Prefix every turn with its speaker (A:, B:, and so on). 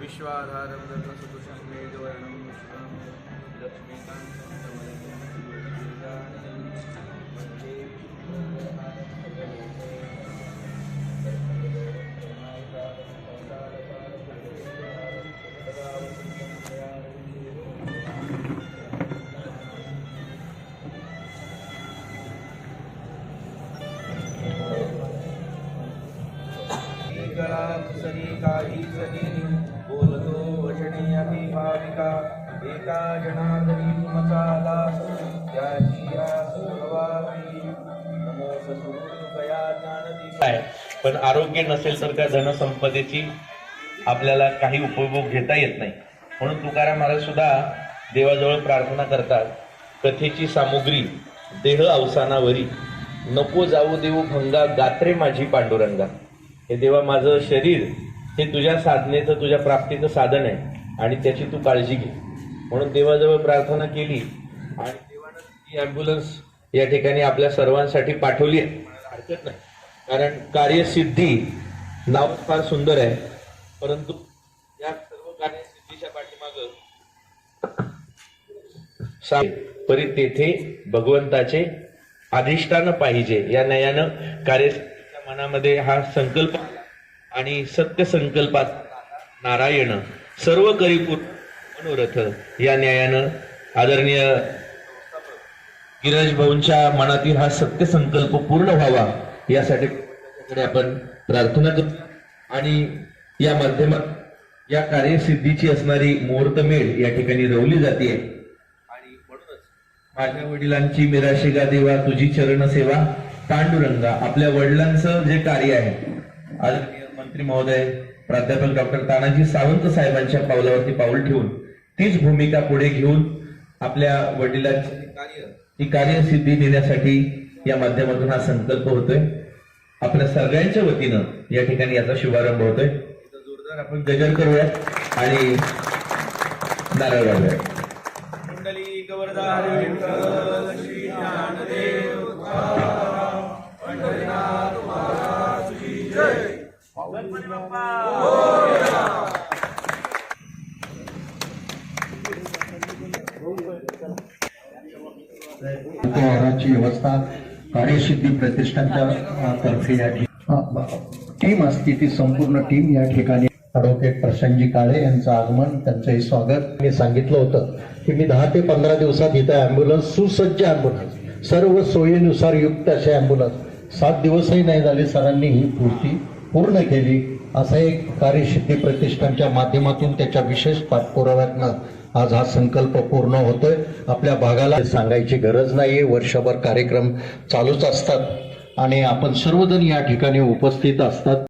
A: विश्वाधारं धर्मसुदुषं वेदवर्णं विष्णुं लक्ष्मीकान्तं काही सनी बोलतो वचने भाविका एका जनार्दनी तुमचा त्याची नमो
B: आहे पण आरोग्य नसेल तर त्या धनसंपदेची आपल्याला काही उपभोग घेता येत नाही. म्हणून तुकाराम महाराज सुद्धा देवाजवळ प्रार्थना करतात कथेची सामुग्री देह अवसानावरी नको जाऊ देऊ भंगा गात्रे माझी पांडुरंगा. हे देवा माझं शरीर हे तुझ्या साधनेचं तुझ्या प्राप्तीचं साधन आहे आणि त्याची तू काळजी घे. म्हणून देवाजवळ प्रार्थना केली आणि देवानं ती ॲम्ब्युलन्स या ठिकाणी आपल्या सर्वांसाठी पाठवली आहे. हरकत नाही. कारण कार्यसिद्धी नाव फार सुंदर आहे. परंतु या सर्व कार्यसिद्धीच्या पाठीमाग परी तेथे भगवंताचे अधिष्ठान पाहिजे. या नयानं कार्य मनामध्ये हा संकल्प आणि सत्य संकल्पात नारायण सर्व करीपूर मनोरथ या न्यायानं आदरणीय गिरज भाऊंच्या मनातील हा सत्य संकल्प पूर्ण व्हावा यासाठी आपण प्रार्थना करतो. आणि या माध्यमात या कार्यसिद्धीची असणारी मुहूर्तमेळ या ठिकाणी रवली जाते आणि म्हणूनच माझ्या वडिलांची मिराशिगा देवा तुझी चरण सेवा पांडुरंगा आपल्या वडिलांचं जे कार्य आहे. आदरणीय मंत्री महोदय प्राध्यापक डॉक्टर तानाजी सावंत साहेबांच्या पावलावरती पाऊल ठेवून तीच भूमिका पुढे घेऊन आपल्या वडिलांचे कार्य ही कार्यसिद्धी देण्यासाठी या माध्यमातून हा संकल्प होतोय. आपल्या सगळ्यांच्या वतीनं या ठिकाणी याचा शुभारंभ होतोय. जोरदार आपण गजर करूया आणि नारळ वाढूया
A: कुंडली गवरदार श्री ज्ञानदेव गणपती बाप्पा
C: ची व्यवस्था कार्यसिद्धी प्रतिष्ठानच्या तर्फे या टीम असते ती संपूर्ण टीम या ठिकाणी. ॲडव्होकेट प्रशांतजी काळे यांचं आगमन त्यांचंही स्वागत. मी सांगितलं होतं की मी दहा ते पंधरा दिवसात इथं ॲम्ब्युलन्स सुसज्ज ॲम्ब्युलन्स सर्व सोयीनुसार युक्त असे ॲम्ब्युलन्स सात दिवसही नाही झाले सरांनी ही पूर्ती पूर्ण केली. असा एक कार्यसिद्धी प्रतिष्ठानच्या माध्यमातून त्याच्या विशेष पाठपुराव्यातनं आज हा संकल्प पूर्ण होतोय. आपल्या भागाला सांगायची गरज नाहीये. वर्षभर कार्यक्रम चालूच असतात आणि आपण सर्वजण या ठिकाणी उपस्थित असतात.